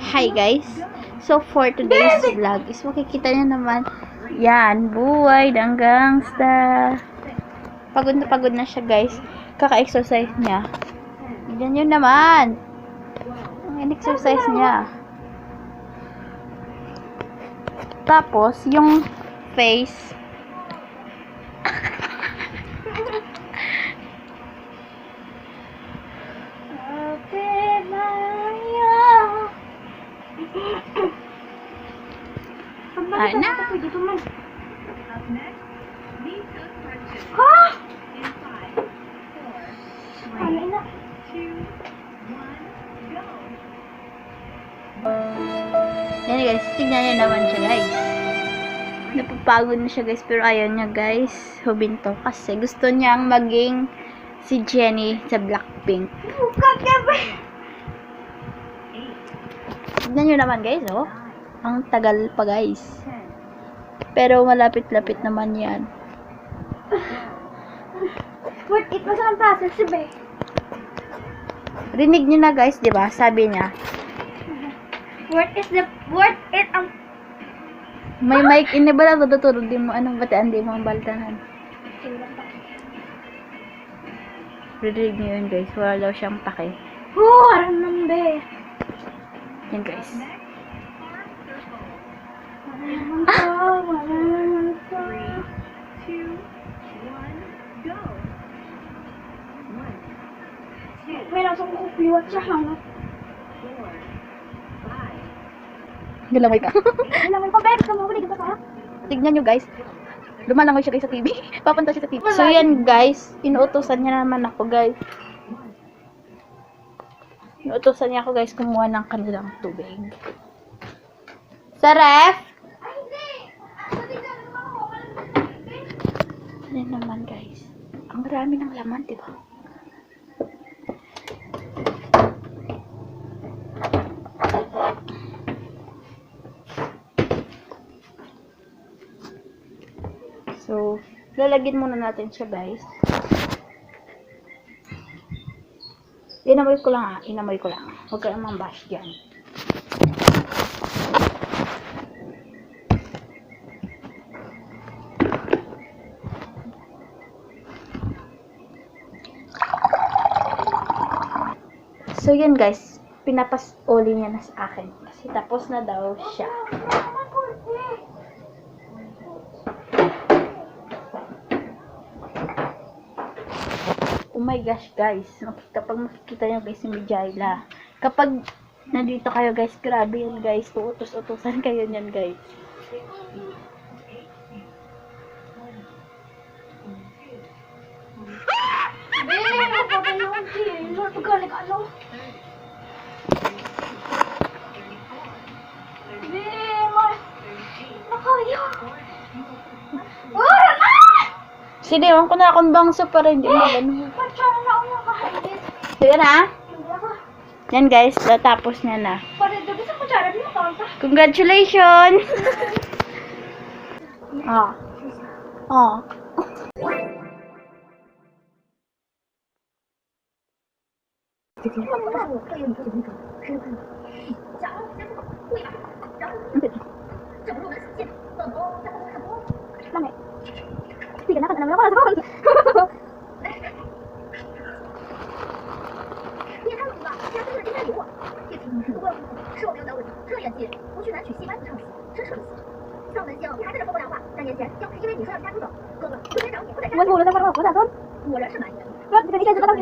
Hi guys. So for today's vlog is makikita niyo naman yan, buhay ng gangsta. Pagod na pagod na siya guys. Kaka-exercise niya. Yan yun naman. Ang exercise niya. Tapos, yung face. Ay na. Ha? Ay na. Yan guys, tignan niyo naman siya guys. Napapagod na siya guys, pero ayaw niya guys. Hubinto kasi gusto niyang maging si Jennie sa Blackpink. Tignan niyo naman guys, oh. Ang tagal pa guys. Pero malapit-lapit naman yan. Worth it. Masa ang process Be? Rinig niyo na guys, di ba? Sabi niya, Worth it the worth it ang may mic ini ba lang tuturo di mo anong bataan di mo ang baltanan. Rinig niyo yun guys, wala daw siyang pake. Oh, aram nang Be. Yan guys. To. May nasang kupliwat siya hangat. Galamay ka. Alam mo pa, Be. Gusto mo ulit ka pa? Tignan nyo guys. Lumalangoy siya guys sa TV. Papunta siya sa TV. So yan guys, inuutosan niya naman ako guys. Inuutosan niya ako guys kumuha ng kanilang tubig. Sa ref! Ano naman guys? Ang rami ng laman, di ba? So, lalagyan muna natin siya guys. Inamoy ko lang ah. Inamoy ko lang. Huwag ka namang bash dyan. So, yun guys. Pinapas-oli niya na sa akin. Kasi tapos na daw siya. Oh my gosh, guys. Kapag makikita nyo guys yung Jaila. Kapag nandito kayo guys, grabe yun guys. Uutos-utusan kayo niyan guys. Siniwan ko na akong bangso para hindi mo ganun. Patsara na ako nakahigit. So yan ha. Hindi ako. Yan guys, natapos niya na. Pare, doon sa kutsara, di mo tonta. Congratulations! ah. Ah. Langit. Hindi ka na, naman ako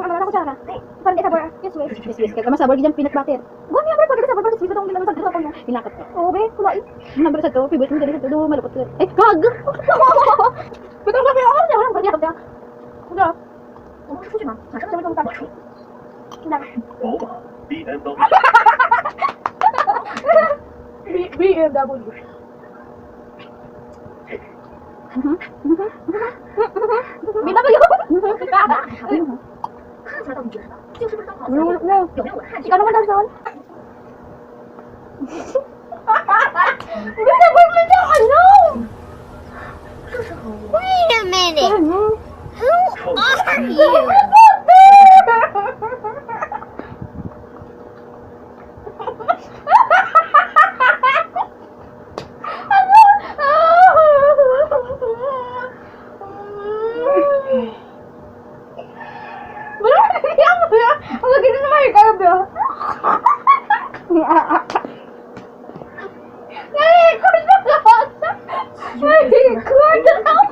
ang ano na ko tsara. Ay, parang di sabor. Yes, yes. Yes, yes. Kaya masabor gidan peanut butter. Gua niya pag sabor pag sweet tong ginan sa dito ko niya. Hinakap ko. Oh, be, kulay. Number sa to, favorite mo dali sa to, malupot ko. Eh, kag. Betul ka pero niya, wala pagdiya ka. Kuda. Oh, sige na. Sa tabi kong tabo. Kuda. Oh, BMW. BMW. BMW. BMW. 就是不是刚？有没有我看？刚才我咋？哈哈哈！你这 Yang ya, ang ganda naman yung kalab yun. Nare-record na lahat. Nare-record na lahat.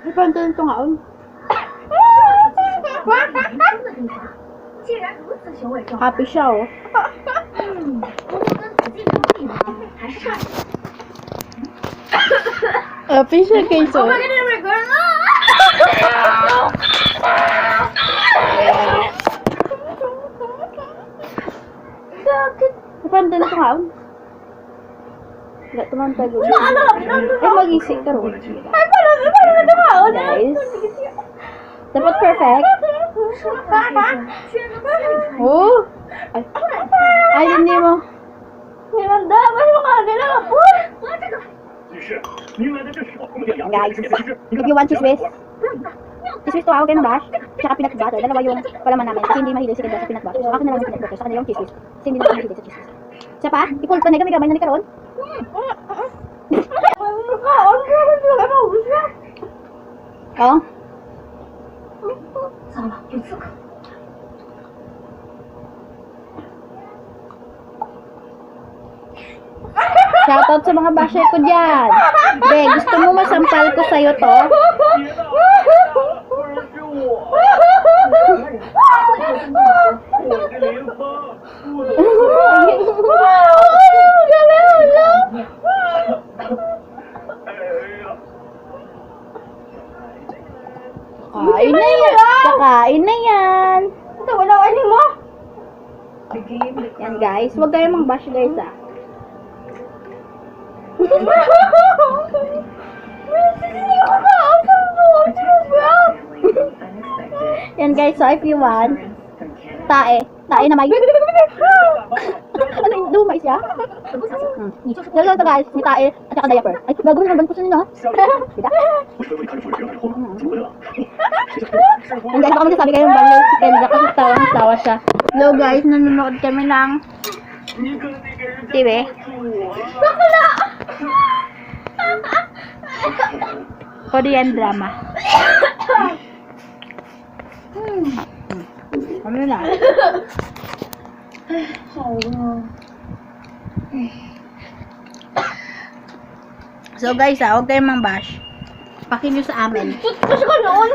Ipantay ito nga, oh. 真的地方，竟然如此雄伟壮观。 Happy siya, oh. 嗯，不过跟紫禁城比呢，还是差点。 Happy siya, guys, oh. Nai-record na. Bakit? Ay, parang ito nga, oh. Wala, tumantag. oh. ano? Ay, mag-isip ka rin. Ay, paano? Paano na tumao? Guys. Dapat perfect. Oh! Ay, ay hindi mo. Nilanda ba yung kanila? Oh! Guys, nag-iwan si Swiss. Si Swiss tumawag ng bash, tsaka peanut butter. Dalawa yung palaman namin kasi hindi mahilig si Kendra sa peanut butter. So, ako na lang yung peanut butter, sa kanila yung cheese Kasi hindi naman mahilig sa cheese whiz. Siya pa, ikul pa na kami gamay na ni Karon. Oo? 잠깐만, 육수가. Shoutout sa mga basher ko dyan. Be, gusto mo masampal ko sa'yo to? Wow! Kakain na yan. Ito, wala ka mo. Yan guys, huwag kayong mang-bash guys ah. Yan guys, so if you want, tae. Tae na may... Luma siya. Lalo lang ito guys, may tae at saka diaper. Ay, bago mo naman puso ninyo ha. Kita? Ang guys, baka magsasabi kayo ng bago si Kendra kasi tawa ng tawa siya. Hello guys, nanonood kami ng TV. Bakla! Korean drama. hmm. Ano na? Oh, 好了。So guys, ah, huwag kayong mang bash. Pakin nyo sa amin. Tutpos ko noon!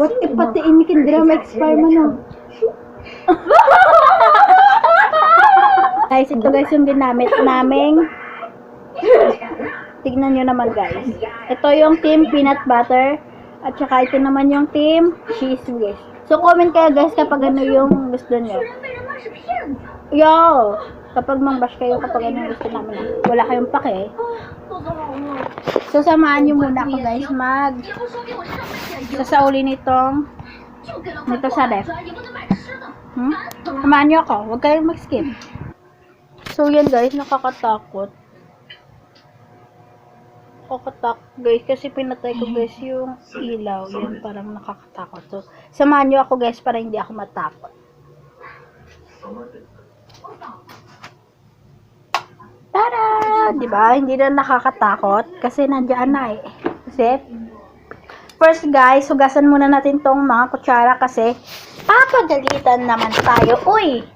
What if pati inikin dira ma-expire mo no? guys, ito guys yung ginamit naming Tignan nyo naman guys. Ito yung Team Peanut Butter at saka ito naman yung team cheese guys. So comment kayo guys kapag ano yung gusto niyo. Yo! Kapag mangbash kayo kapag ano yung gusto namin. Wala kayong pake. So samahan niyo muna ako guys mag sasauli nitong nito sa ref. Hmm? Samahan niyo ako. Huwag kayong mag-skip. So yan guys, nakakatakot. Nakakatakot guys. Kasi pinatay ko guys yung ilaw. Yan parang nakakatakot. So, samahan nyo ako guys para hindi ako matakot. Tada! Diba? Hindi na nakakatakot. Kasi nandiyan na eh. Kasi, first guys, hugasan muna natin tong mga kutsara kasi papagalitan naman tayo. Uy!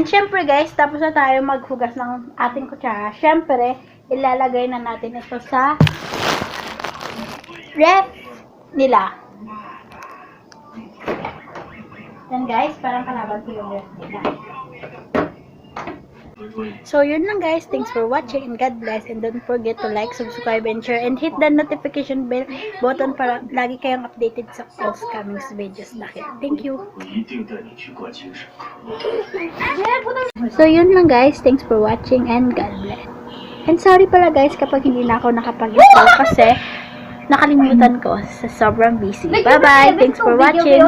And syempre guys, tapos na tayo maghugas ng ating kutsara. Syempre, ilalagay na natin ito sa ref nila. Yan guys, parang kalaban ko yung ref nila. So, yun lang guys. Thanks for watching and God bless. And don't forget to like, subscribe, and share. And hit the notification bell button para lagi kayong updated sa post coming videos natin. Thank you. So, yun lang guys. Thanks for watching and God bless. And sorry pala guys kapag hindi na ako nakapag-install kasi nakalimutan ko sa sobrang busy. Bye-bye. Thanks for watching.